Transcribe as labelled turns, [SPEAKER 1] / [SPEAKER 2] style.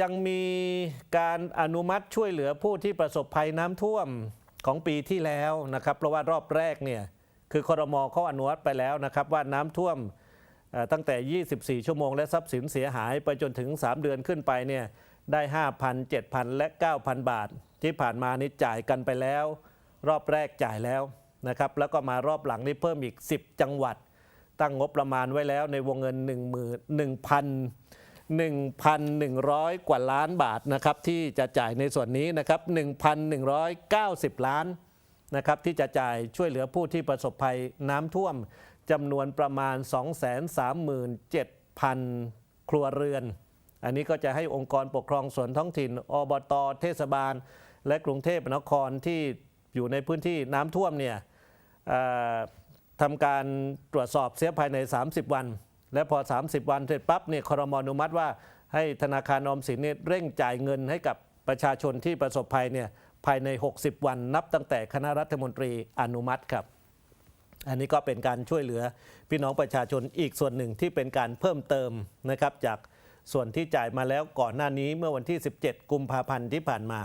[SPEAKER 1] ยังมีการอนุมัติช่วยเหลือผู้ที่ประสบภัยน้ำท่วมของปีที่แล้วนะครับ เพราะว่ารอบแรกเนี่ยคือครมเขาอนุมัติไปแล้วนะครับว่าน้ำท่วมตั้งแต่ 24 ชั่วโมง และทรัพย์สินเสียหายไปจนถึง 3 เดือนขึ้นไปเนี่ยได้ 5,000 7,000 และ 9,000 บาท ที่ผ่านมานี่จ่ายกันไปแล้ว รอบแรกจ่ายแล้วนะครับ แล้วก็มารอบหลังนี่เพิ่มอีก 10 จังหวัด ตั้งงบประมาณไว้แล้วในวงเงิน1 1 0 1,100 กว่าล้านบาทนะครับที่จะจ่ายในส่วนนี้นะครับ 1,190 ล้านนะครับที่จะจ่ายช่วยเหลือผู้ที่ประสบภัยน้ำท่วมจำนวนประมาณ 237,000 ครัวเรือน อันนี้ก็จะให้องค์กรปกครองส่วนท้องถิ่น อบต เทศบาล และกรุงเทพมหานครที่อยู่ในพื้นที่น้ำท่วมเนี่ยทำการตรวจสอบเสียภายใน 30 วัน และพอ 30 วันเสร็จปั๊บเนี่ยครมอนุมัติว่าให้ธนาคารออมสินเนี่ยเร่งจ่ายเงินให้กับประชาชนที่ประสบภัยเนี่ยภายใน 60 วันนับตั้งแต่คณะรัฐมนตรีอนุมัติครับ อันนี้ก็เป็นการช่วยเหลือพี่น้องประชาชนอีกส่วนหนึ่งที่เป็นการเพิ่มเติมนะครับจากส่วนที่จ่ายมาแล้วก่อนหน้านี้เมื่อวันที่ 17 กุมภาพันธ์ที่ผ่านมา